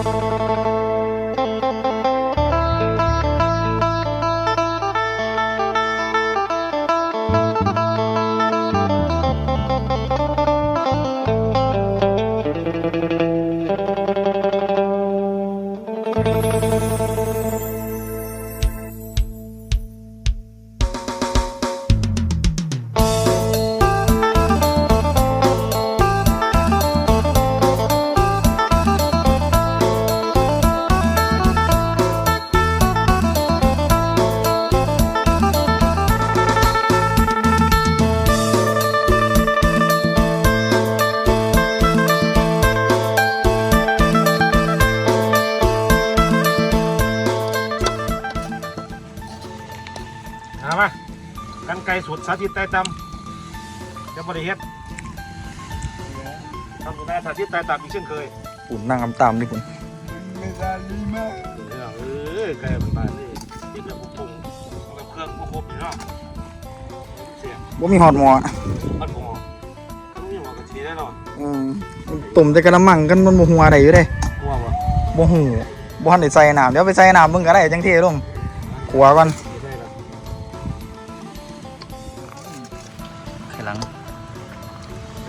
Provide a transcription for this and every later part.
เอ กันไก่สุดสาธิตไต่ตำจะบริเฮ็ดทำได้สาธิตไต่ตำอีกเช่นเคยอุ่นนั่งคำตามดิคุณเออไก่มันมาเลยที่เป็นปรุงแบบเครื่องพวกครบอยู่เนาะเสียงว่ามีหอดหมอมันปรุงต้องมีหมอกระชีได้หรออืมตุ่มแต่กระมังกันมันบ่หัวได้อยู่เด้กลัววะบ่หูบ่ทันได้ใส่น้ำเดี๋ยวไปใส่น้ำเบิ่งก็ได้จังเท่ลงขัวก่อน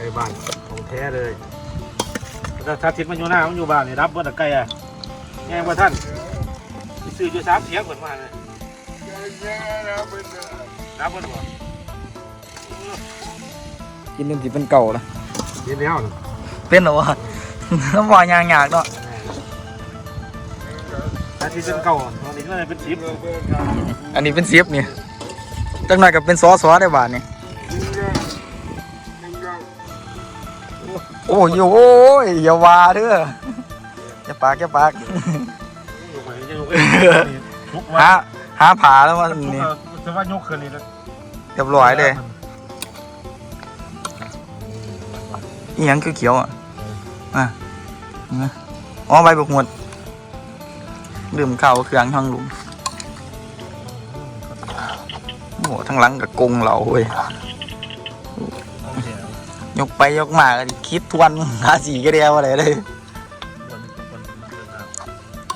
ก่บ้านของแท้เลยแต่ถ้าทิศมันอยู่หน้ามันอยู่บ้านนี่รับเมื่อตะไก่อะแง่ว่าท่านไปซื้ออยู่สามเสียงเหมือนมาเลยรับเมื่อวะกินจนสิเป็นเก่าละเย็นแล้วนะเป็นเหรอวะน้ำว่ายางๆเนาะถ้าที่เป็นเก่าตอนนี้ก็เลยเป็นชิปอันนี้เป็นเสียบนี่จังหน่อยก็เป็นซอสๆได้บาดนี่ โอ้ยโอ้ยอย่าว่าเด้ออย่าปากอย่าปากยกไปจะยกไปยกหาว่าหาผาแล้วว่านี่จะว่ายกคืนนี้แล้วเรียบร้อยเลยอีหยังคือเขียวอะอะอ๋อใบบุกหมดดื่มข้าวเครื่องทั้งหลุมโอ้ทั้งหลังกับกงเหล่าเว้ย ยกไปยกมาก็ดิคิดทวนหาสีก็เดียวอะไรเลย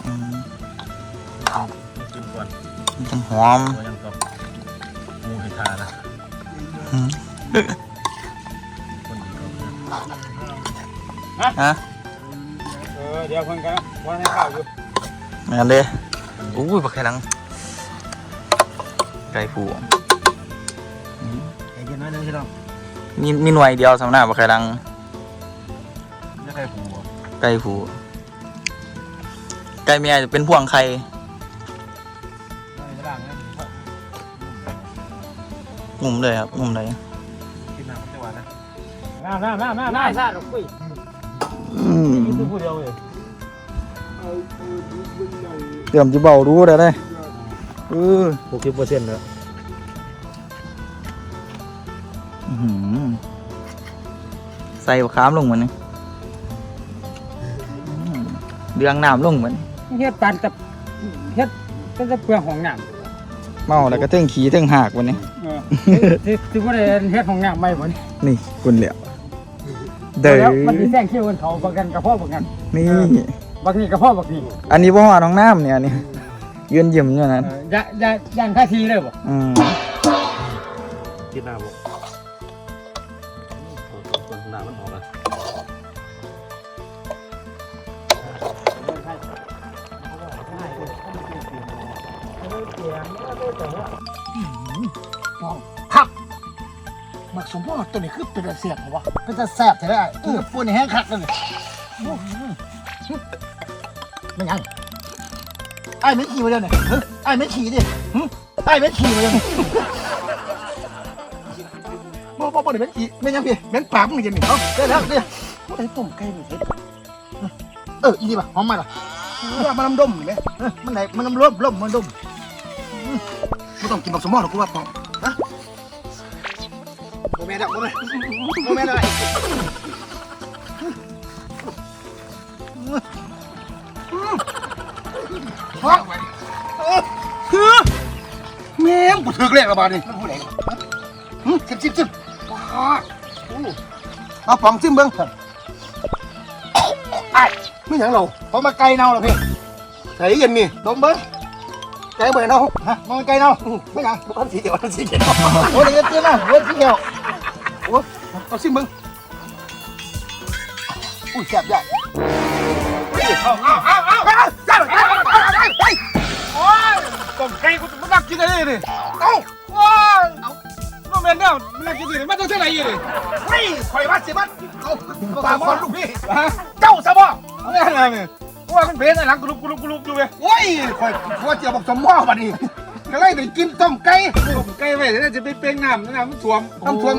อืมมันจังหอมมูหิทานะอืมฮะเออเดี๋ยวเพิ่งกันวันให้ข้าวอยู่นั่นเลยอุ้ยบักไข่หลังไก่ผูไอ้เย็นน้อยนึงใช่ไหม มีมีหน่วยเดียวสำหรับบักไข่หลังไม่ใครผูไก่ผูไก่เมียจะเป็นพวงไข่ไม่ได้นะงุ่มเลยครับงุ่มเลยกินน้ำมันจะหวานนะน้ำน้ำน้ำน้ำน้ำน้ำคุยอืมนี่คือผู้เดียวเลยเตรียมจะเบารู้เลยเลยเออหกสิบเปอร์เซ็นต์แล้ว อื้อหือใส่บักขามลงเหมือนนี่อืมเดืองน้ำลงเหมือนเฮ็ดปานกับเฮ็ดเป็นแต่เปลืองของน้เมาแล้วก็เทิงขี้เทิงหักวันนี้ำเออที่ที่บ่ได้เฮ็ดของน้ำไม่บ่นี่นี่คุณเหลียวเด้อแล้วมันสิแซงคิวกันเขาบักกันกับพ่อบักกันนี่ บักนี่กับพ่อบักนี่อันนี้พ่อน้องน้ำเนี่ยนี่ยืนยิ้มอยู่นั้นเออย่าอย่าย่านค่าทีเลยบ่อืมกินน้ำบ่ มักสมพ่อตัวนี้คือเป็นเสียบบ่เป็นจะแซ่บแท้ๆเออปูนี่แห้งคักเลยมันยังไอ้ไม่ขี่มาเดี๋ยวนี้ไอ้ไม่ขี่ดิไอ้ไม่ขี่มาเดี๋ยวนี้บ่บ่บ่ได้เป็นขี่แม่นยังพี่แม่นปากมึงจะนี่เอ้าได้แล้วเด้อไอ้ต้มไก่นี่เฮ็ดเอออีนี่ป่ะหอมมาล่ะมันน้ำดมนี่แหมมันไหนมันน้ำร่มร่มมันดม ไม่ต้องกินบักสมอหรอกกูว่าปองฮะโมเมนต์อะโมเมนต์โมเมนต์อะไรฮะคือแม่งกูถึกเลขระบาดนี่มันผู้ใดหึจิ้มจิ้มจิ้มว้าเอาปองจิ้มเบิ้งไอ้แม่ไม่หยังเราเพราะมาไก่เน่าเหรอพี่ใส่เย็นนี่ดมเบิ้ง ไก่เบิ้งเน่าฮะมันไก่เน่าอื้อไม่หยังมันสีเขียวมันสีเขียวโอ้ยเดี๋ยวเตี้ยนะโอ้ยสีเขียวโอ้ยเอาซิมึงอุ้ยแซ่บใหญ่เอาเอาเอาเอาเอาเอาจ้าเลยเอาเอาเอาเอาโอ้ยต้มไก่กูมันน่ากินอะไรนี่เอาโอ้ยโน้แมนเนี่ยมันน่ากินดิมันต้องเท่าไหร่ยี่ดิเฮ้ยข่อยวัดสิมันเอาปากคนลูกพี่เจ้าสะบอเอาไม่อะไรเนี่ยเพราะ ว่ามันเบสไอ้หลังกรุบกรุบกรุบอยู่เว้ยโอ้ยข่อยข่อยเจียวบอกสมหม้อบัดนี้ก็เลยได้กินต้มไก่ต้มไก่ไว้เดี๋ยวจะไปเป้งน้ำน้ำมันท่วมน้ำท่วม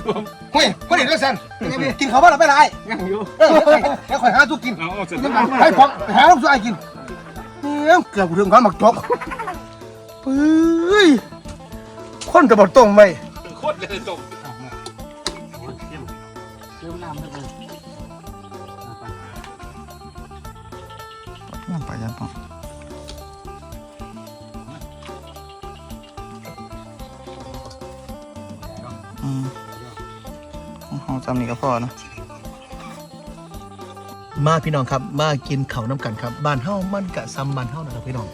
ท่วมเฮ้ยพอดีด้วยสันกินเขาบ้างหรือไม่ไรยังอยู่เออเดี๋ยวข่อยหาทุกกินเอาเอาเสร็จให้พอหาลูกช่วยกินเอ้ยเกือบถึงความหมักจกเฮ้ยคนจะบอกตรงไหมโคตรเลยต้มเกี่ยวน้ำไปเลย ยังไปยังต้องอืมของเขาจำนี่ก็พอเนอะมาพี่น้องครับมากินเขาวน้ำกันครับบ้านเฮามันกะซ้ำบ้านเฮานะครับพี่น้อง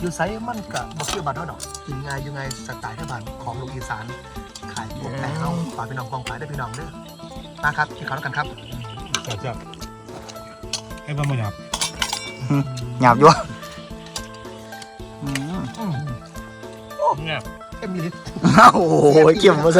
อยู่ไซมันกะบ่คือบ้านเฮาดอกกินง่ายอยู่ไงสไตล์ทบ้านของลูกอีสานขายพวกแต่เฮาฝากพี่น้องกองขายได้พี่น้องเด้อมาครับกินข้าวน้ำกันครับ จับจับให้บ้านมันหยับ หยาบอยู่อืมเนี่ยเอ็มมีลิโอ้โหเก็บมา